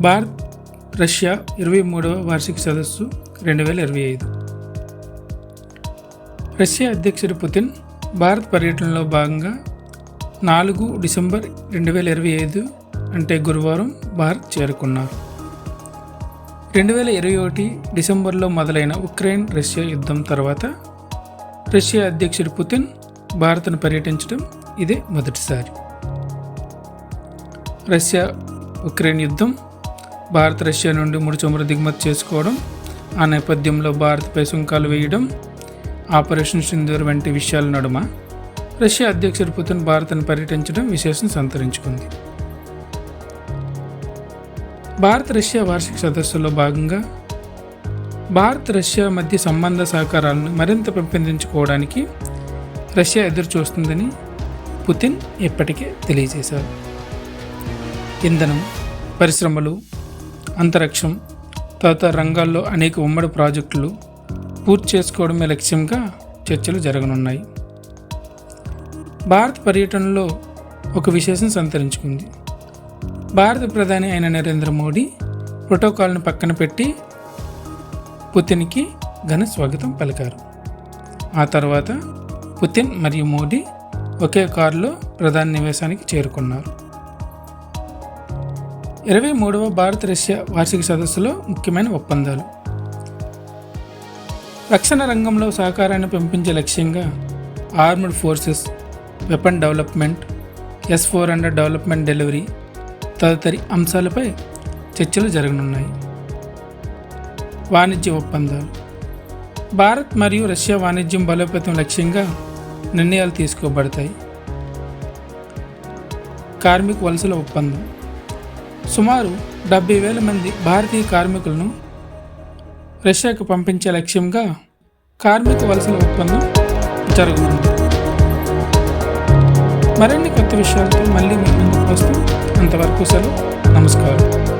Bharat Russia ఇరవై మూడవ వార్షిక సదస్సు రెండు వేల ఇరవై ఐదు. రష్యా అధ్యక్షుడు పుతిన్ భారత్ పర్యటనలో భాగంగా నాలుగు డిసెంబర్ రెండు వేల ఇరవై ఐదు అంటే గురువారం భారత్ చేరుకున్నారు. రెండు వేల ఇరవై ఒకటి డిసెంబర్లో మొదలైన ఉక్రెయిన్ రష్యా యుద్ధం తర్వాత రష్యా అధ్యక్షుడు పుతిన్ భారత్ను పర్యటించడం ఇదే మొదటిసారి. రష్యా ఉక్రెయిన్ యుద్ధం భారత్ రష్యా నుండి ముడి చమురు దిగుమతి చేసుకోవడం ఆ నేపథ్యంలో భారత్పై సుంకాలు వేయడం ఆపరేషన్ సింధూర్ వంటి విషయాల నడుమ రష్యా అధ్యక్షుడు పుతిన్ భారత్ను పర్యటించడం విశేషం సంతరించుకుంది. భారత్ రష్యా వార్షిక సదస్సులో భాగంగా భారత్ రష్యా మధ్య సంబంధ సహకారాలను మరింత పెంపొందించుకోవడానికి రష్యా ఎదురు చూస్తుందని పుతిన్ ఇప్పటికే తెలియజేశారు. ఇంధనం పరిశ్రమలు అంతరిక్షం తదితర రంగాల్లో అనేక ఉమ్మడి ప్రాజెక్టులు పూర్తి చేసుకోవడమే లక్ష్యంగా చర్చలు జరగనున్నాయి. భారత పర్యటనలో ఒక విశేషం సంతరించుకుంది. భారత ప్రధాని అయిన నరేంద్ర మోడీ ప్రోటోకాల్ను పక్కన పెట్టి పుతిన్కి ఘన స్వాగతం పలికారు. ఆ తర్వాత పుతిన్ మరియు మోడీ ఒకే కారులో ప్రధాని నివాసానికి చేరుకున్నారు. ఇరవై మూడవ భారత రష్యా వార్షిక సదస్సులో ముఖ్యమైన ఒప్పందాలు. రక్షణ రంగంలో సహకారాన్ని పెంపించే లక్ష్యంగా armed forces weapon development S four hundred development delivery తదితరి అంశాలపై చర్చలు జరగనున్నాయి. వాణిజ్య ఒప్పందాలు. భారత్ మరియు రష్యా వాణిజ్యం బలోపేతం లక్ష్యంగా నిర్ణయాలు తీసుకోబడతాయి. కార్మిక వలసల ఒప్పందం. సుమారు డెబ్బై వేల మంది భారతీయ కార్మికులను రష్యాకు పంపించే లక్ష్యంగా కార్మిక వలసల ఒప్పందం జరుగుతుంది మరిన్ని కొత్త విషయాలతో మళ్ళీ మీ ముందుకు వస్తూ అంతవరకు సెలవు. నమస్కారం.